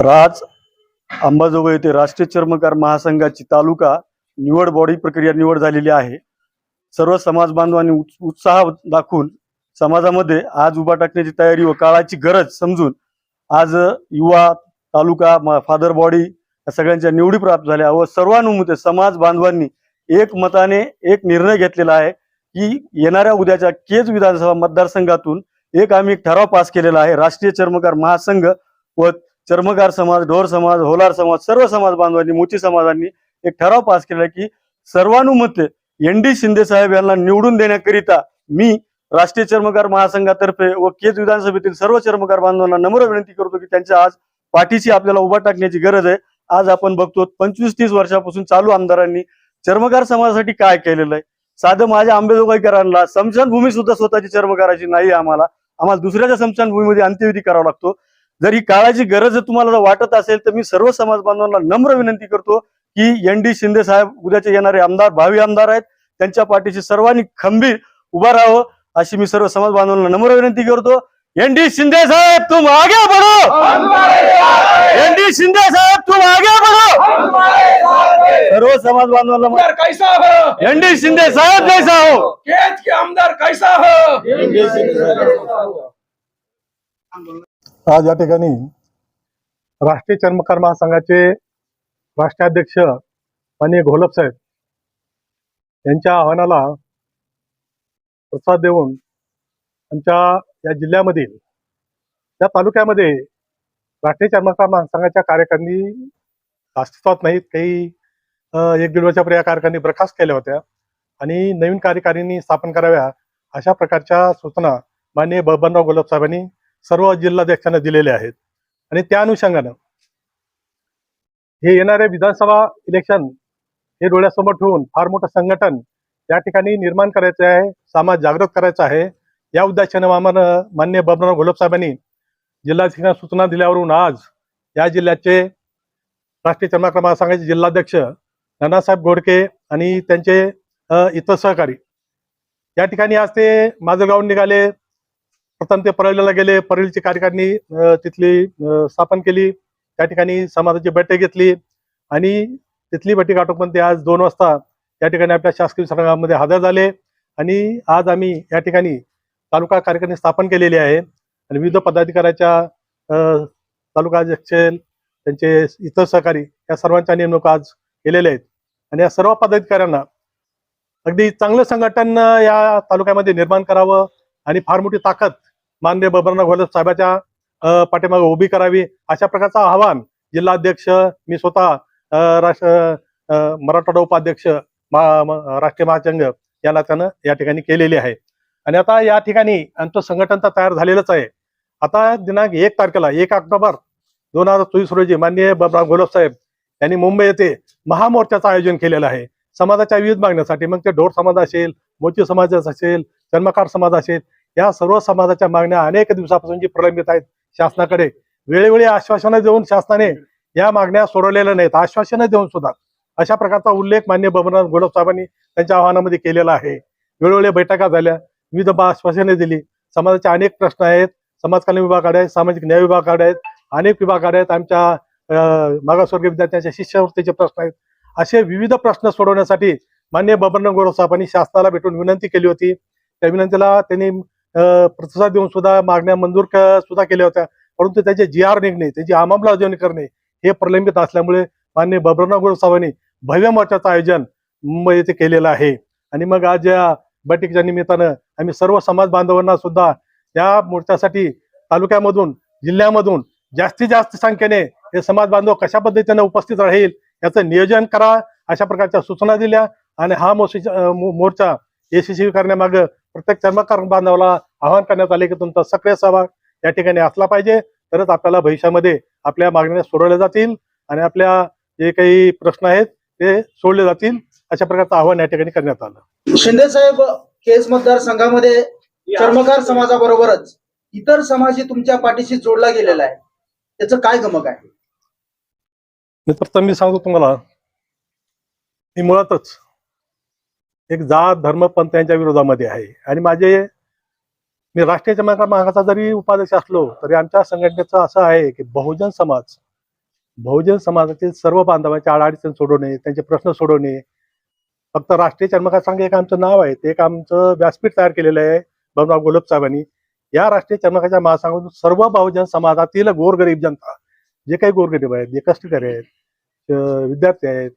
राज अंबाजोगाई येथे राष्ट्रीय चर्मकार महासंघाची तालुका निवड बॉडी प्रक्रिया निवड झालेली आहे. सर्व समाज बांधवांनी उत्साह दाखवून समाजामध्ये आज उभा टाकण्याची तयारी व काळाची गरज समजून आज युवा तालुका फादर बॉडी या सगळ्यांच्या निवडी प्राप्त झाल्या व सर्वानुमते समाज बांधवांनी एक मताने एक निर्णय घेतलेला आहे. की येणाऱ्या उद्याच्या केज विधानसभा मतदारसंघातून एक आम्ही ठराव पास केलेला आहे. राष्ट्रीय चर्मकार महासंघ व चर्मकार समाज ढोर समाज होलार समाज सर्व समाज बांधवांनी मोची समाजांनी एक ठराव पास केला की सर्वानुमते एन डी शिंदे साहेब यांना निवडून देण्याकरिता मी राष्ट्रीय चर्मकार महासंघातर्फे व केज विधानसभेतील सर्व चर्मकार बांधवांना नम्र विनंती करतो की त्यांच्या आज पाठीशी आपल्याला उभा टाकण्याची गरज आहे. आज आपण बघतो पंचवीस तीस वर्षापासून चालू आमदारांनी चर्मकार समाजासाठी काय केलेलं आहे? साधं माझ्या आंबेजोगाईकरांना स्मशानभूमी सुद्धा स्वतःची चर्मकाराची नाही आम्हाला. आम्हाला दुसऱ्याच्या स्मशानभूमीमध्ये अंत्यविधी करावा लागतो. जर ही काळाची गरज जर तुम्हाला जर वाटत असेल तर मी सर्व समाज बांधवांना नम्र विनंती करतो की एन डी शिंदे साहेब उद्याचे येणारे आमदार भावी आमदार आहेत. त्यांच्या पाठीशी सर्वांनी खंबीर उभा राहावं अशी मी सर्व समाज बांधवांना नम्र विनंती करतो. एन डी शिंदे साहेब तुम आगे बढ़ो। एन डी शिंदे साहेब तुम आगे बढ़ो। सर्व समाज बांधवांना आमदार कैसा हो? एन डी शिंदे साहेब जैसा हो। केज के आमदार कैसा हो? आज या ठिकाणी राष्ट्रीय चर्मकार महासंघाचे राष्ट्राध्यक्ष माननीय घोलप साहेब यांच्या आव्हानाला प्रतिसाद देऊन आमच्या या जिल्ह्यामधील या तालुक्यामध्ये राष्ट्रीय चर्मकार महासंघाच्या कार्यकारिणी अस्तित्वात नाहीत. काही एक दीड वर्षापूर्वी या कार्यकारिणी बरखास्त केल्या होत्या. आणि नवीन कार्यकारिणी स्थापन कराव्या अशा प्रकारच्या सूचना माननीय बबनराव गुलाब साहेबांनी सर्व जिल्हाध्यक्षांना दिलेल्या आहेत. आणि त्या अनुषंगानं हे येणारे विधानसभा इलेक्शन हे डोळ्यासमोर ठेवून फार मोठं संघटन या ठिकाणी निर्माण करायचं आहे समाज जागृत करायचा आहे. या उद्देशानं आम्हाला मान्य बबनराव घोलप साहेबांनी जिल्हाधिकाऱ्यांना सूचना दिल्यावरून आज या जिल्ह्याचे राष्ट्रीय चर्मकार सांगायचे जिल्हाध्यक्ष नानासाहेब गोडके आणि त्यांचे इतर सहकारी या ठिकाणी आज ते माझं गाव निघाले. प्रथम ते परळीला गेले. परळीची कार्यकारिणी तिथली स्थापन केली. त्या ठिकाणी समाजाची बैठक घेतली आणि तिथली बैठक आटोपण ते आज दोन वाजता या ठिकाणी आपल्या शासकीय संघामध्ये हजर झाले आणि आज आम्ही या ठिकाणी तालुका कार्यकारिणी स्थापन केलेली आहे. आणि विविध पदाधिकाऱ्याच्या तालुका अध्यक्ष त्यांचे इतर सहकारी या सर्वांच्या नेमणूक आज केलेल्या आहेत. आणि या सर्व पदाधिकाऱ्यांना अगदी चांगलं संघटन या तालुक्यामध्ये निर्माण करावं आणि फार मोठी ताकद माननीय बबरना घोलप साहेबाच्या पाठीमागे उभी करावी अशा प्रकारचं आव्हान जिल्हाध्यक्ष मी स्वतः राष्ट्र मराठवाडा उपाध्यक्ष महा- राष्ट्रीय महासंघ याला त्यानं या ठिकाणी केलेली आहे. आणि आता या ठिकाणी आमचं संघटन तर तयार झालेलंच आहे. आता दिनांक एक तारखेला एक ऑक्टोबर दोन हजार चोवीस रोजी माननीय बबराव घोलप साहेब यांनी मुंबई येथे महामोर्चाचं आयोजन केलेलं आहे. समाजाच्या विविध मागण्यासाठी मग ते ढोर समाज असेल मोची समाज असेल जन्मकार समाज असेल या सर्व समाजाच्या मागण्या अनेक दिवसापासून जी प्रलंबित आहेत शासनाकडे वेळोवेळी आश्वासनं देऊन शासनाने या मागण्या सोडवलेल्या नाहीत आश्वासनं देऊन सुद्धा. अशा प्रकारचा उल्लेख मान्य बबनराव घोलप साहेबांनी त्यांच्या आव्हानामध्ये केलेला आहे. वेळोवेळी बैठका झाल्या विविध बा- आश्वासने दिली. समाजाचे अनेक प्रश्न आहेत. समाजकल्याण विभागाकडे आहेत सामाजिक न्याय विभागाकडे आहेत अनेक विभागाकडे आहेत. आमच्या मागासवर्गीय विद्यार्थ्यांच्या शिष्यवृत्तीचे प्रश्न आहेत. असे विविध प्रश्न सोडवण्यासाठी मान्य बबनराव घोलप साहेबांनी शासनाला भेटून विनंती केली होती. त्या विनंतीला त्यांनी प्रतिसाद देऊन सुद्धा मागण्या मंजूर क- सुद्धा केल्या होत्या. परंतु त्याचे जी आर निघणे त्याची अंमलबजावणी करणे हे प्रलंबित असल्यामुळे मान्य बबनराव घोलप साहेबांनी भव्य मोर्चाचं आयोजन मुंबई येथे केलेलं आहे. आणि मग आज या बैठकीच्या निमित्तानं आम्ही सर्व समाज बांधवांना सुद्धा या मोर्चासाठी तालुक्यामधून जिल्ह्यामधून जास्तीत जास्त संख्येने हे समाज बांधव कशा पद्धतीने उपस्थित राहील याचं नियोजन करा अशा प्रकारच्या सूचना दिल्या आणि हा मोर्चा यशस्वी करण्यामागे प्रत्येक चर्मकार बांधवाला आवाहन करण्यात आले की तुमचा सक्रिय सहभाग या ठिकाणी असला पाहिजे. तरच आपल्याला भविष्यामध्ये आपल्या मागण्या सोडवल्या जातील आणि आपल्या जे काही प्रश्न आहेत ते सोडले जातील अशा प्रकारचं आव्हान या ठिकाणी करण्यात आलं. शिंदे साहेब केज मतदारसंघामध्ये चर्मकार समाजाबरोबरच इतर समाजही तुमच्या पाठीशी जोडला गेलेला आहे. त्याचं काय गमक आहे? मी तर मी सांगतो तुम्हाला. मी मुळातच एक जात धर्म पंथ यांच्या विरोधामध्ये आहे. आणि माझे मी राष्ट्रीय चमत्कार महागाचा जरी उपाध्यक्ष असलो तरी आमच्या संघटनेचं असं आहे की बहुजन समाज बहुजन समाजातील सर्व बांधवांच्या अडचणी सोडवणे त्यांचे प्रश्न सोडवणे फक्त राष्ट्रीय चर्मकार संघ एक आमचं नाव आहे ते एक आमचं व्यासपीठ तयार केलेलं आहे बबनराव गोलब साहेबांनी. या राष्ट्रीय चर्मकाच्या महासंघातून सर्व बहुजन समाजातील गोरगरीब जनता जे काही गोरगरीब आहेत जे कष्टकरी आहेत विद्यार्थी आहेत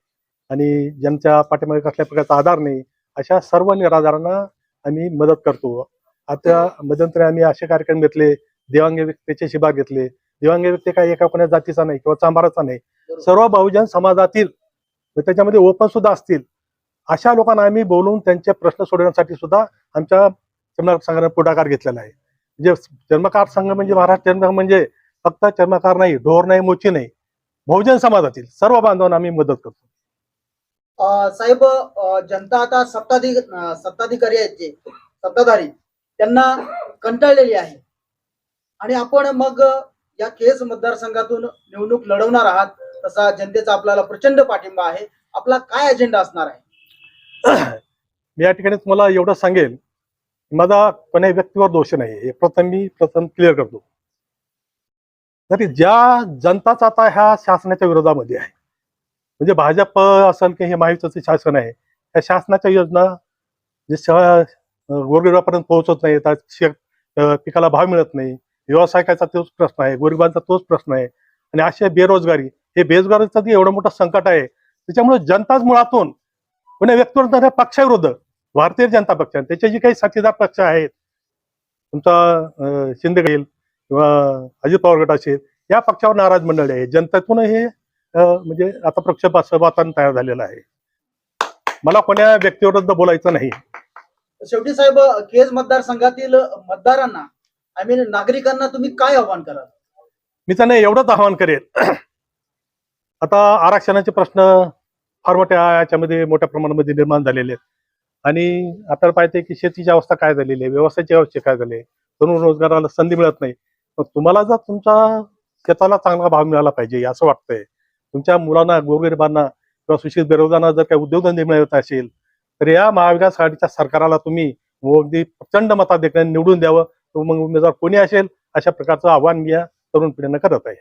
आणि ज्यांच्या पाठीमागे कसल्या प्रकारचा आधार नाही अशा सर्व निराधारांना आम्ही मदत करतो. आता मध्यंतरी आम्ही असे कार्यक्रम घेतले देवांगी व्यक्तीचे शिबार घेतले. देवांगी व्यक्ती काही एका कोण्या जातीचा नाही किंवा चांभाराचा नाही. सर्व बहुजन समाजातील त्याच्यामध्ये ओपन सुद्धा असतील. अशा लोकांना आम्ही बोलून त्यांचे प्रश्न सोडवण्यासाठी सुद्धा आमच्या चर्मकार संघाने पुढाकार घेतलेला आहे. जे चर्मकार संघ म्हणजे महाराष्ट्र चर्मकार म्हणजे फक्त चर्मकार नाही ढोर नाही मोची नाही. बहुजन समाजातील सर्व बांधवांना आम्ही मदत करतो. अं, साहेब जनता आता सत्ताधिक सत्ताधिकारी आहेत जे सत्ताधारी त्यांना कंटाळलेली आहे. आणि आपण मग या केस मतदारसंघातून निवडणूक लढवणार आहात तसा जनतेचा आपल्याला प्रचंड पाठिंबा आहे. आपला काय अजेंडा असणार आहे? मी या ठिकाणी तुम्हाला एवढं सांगेल माझा कोण्या व्यक्तीवर दोष नाही. हे प्रथम मी प्रथम क्लिअर करतो. तरी ज्या जनताच आता ह्या शासनाच्या विरोधामध्ये आहे म्हणजे भाजप असेल की हे महायुतीचं शासन आहे त्या शासनाच्या योजना जे गोरगरिबापर्यंत पोहोचत नाही त्या पिकाला भाव मिळत नाही व्यावसायिकाचा तोच प्रश्न आहे गोरिबांचा तोच प्रश्न आहे आणि अशी बेरोजगारी हे बेरोजगारीचं जे एवढं मोठं संकट आहे त्याच्यामुळे जनताच मुळातून व्यक्तीवर न त्या पक्षाविरुद्ध भारतीय जनता पक्ष. त्याचे जे काही साथीदार पक्ष आहेत तुमचा शिंदे गट किंवा अजित पवार गट असेल या पक्षावर नाराज मंडळी आहे जनतेतून हे म्हणजे आता पक्ष वातावरण तयार झालेलं आहे. मला कोण्या व्यक्तीविरुद्ध बोलायचं नाही. शेवटी साहेब केज मतदारसंघातील मतदारांना आय मीन नागरिकांना तुम्ही काय आव्हान कराल? मी त्यांना एवढंच आवाहन करेन आता आरक्षणाचे प्रश्न फार मोठ्या याच्यामध्ये मोठ्या प्रमाणामध्ये निर्माण झालेले आहेत. आणि आपल्याला पाहिजे की शेतीची अवस्था काय झालेली आहे व्यवसायाची अवस्था काय झाली आहे? तरुण रोजगाराला संधी मिळत नाही. मग तुम्हाला जर तुमच्या शेताला चांगला भाव मिळाला पाहिजे असं वाटतंय. तुमच्या मुलांना गोरगरिबांना किंवा सुशिक्षित बेरोजगारांना जर काही उद्योगधंदे मिळत असेल तर या महाविकास आघाडीच्या सरकारला तुम्ही अगदी प्रचंड मताधिक्याने निवडून द्यावं. मग उमेदवार कोणी असेल अशा प्रकारचं आव्हान मी या तरुण पिढीनं करत आहे.